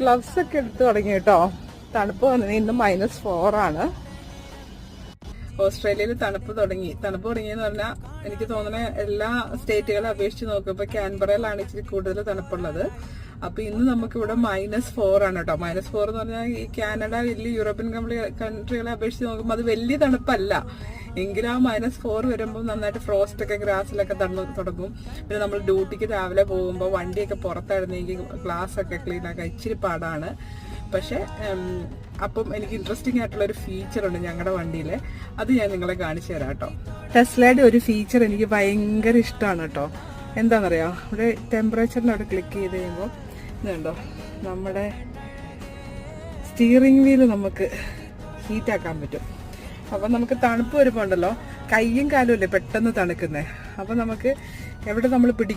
Gloves ഒക്കെ എടുത്തു തുടങ്ങി കേട്ടോ. തണുപ്പ് വന്നത് ഇന്ന് മൈനസ് ഫോർ ആണ്. ഓസ്ട്രേലിയയിൽ തണുപ്പ് തുടങ്ങി. തണുപ്പ് തുടങ്ങിയെന്ന് പറഞ്ഞാൽ എനിക്ക് തോന്നുന്ന എല്ലാ സ്റ്റേറ്റുകളെ അപേക്ഷിച്ച് നോക്കുമ്പോൾ ക്യാൻബറയിലാണ് ഇച്ചിരി കൂടുതൽ തണുപ്പുള്ളത്. അപ്പൊ ഇന്ന് നമുക്ക് ഇവിടെ മൈനസ് ഫോർ ആണ് കേട്ടോ മൈനസ് ഫോർ എന്ന് പറഞ്ഞാൽ ഈ കാനഡ വലിയ യൂറോപ്യൻ കൺട്രികളെ അപേക്ഷിച്ച് നോക്കുമ്പോൾ അത് വലിയ തണുപ്പല്ല. എങ്കിലും ആ മൈനസ് ഫോർ വരുമ്പോൾ നന്നായിട്ട് ഫ്രോസ്റ്റ് ഒക്കെ ഗ്രാസിലൊക്കെ തണു തുടങ്ങും. പിന്നെ നമ്മൾ ഡ്യൂട്ടിക്ക് രാവിലെ പോകുമ്പോൾ വണ്ടിയൊക്കെ പുറത്തായിരുന്നെങ്കിൽ ഗ്ലാസ് ഒക്കെ ക്ലീൻ ആക്കാൻ ഇച്ചിരി പാടാണ്. പക്ഷെ അപ്പം എനിക്ക് ഇൻട്രസ്റ്റിംഗ് ആയിട്ടുള്ള ഒരു ഫീച്ചർ ഉണ്ട് ഞങ്ങളുടെ വണ്ടിയിൽ അത് ഞാൻ നിങ്ങളെ കാണിച്ചു തരാം കേട്ടോ. ടെസ്ലയുടെ ഒരു ഫീച്ചർ എനിക്ക് ഭയങ്കര ഇഷ്ടമാണ് കേട്ടോ. എന്താണെന്നറിയോ ഇവിടെ ടെമ്പറേച്ചറിന്റെ അവിടെ ക്ലിക്ക് ചെയ്ത് കഴിയുമ്പോൾ ഇതുണ്ടോ നമ്മുടെ സ്റ്റിയറിംഗ് വീൽ നമുക്ക് ഹീറ്റാക്കാൻ പറ്റും. അപ്പം നമുക്ക് തണുപ്പ് വരുമ്പോൾ ഉണ്ടല്ലോ കയ്യും കാലും അല്ലേ പെട്ടെന്ന് തണുക്കുന്നത് അപ്പം നമുക്ക് എവിടെ നമ്മൾ പിടി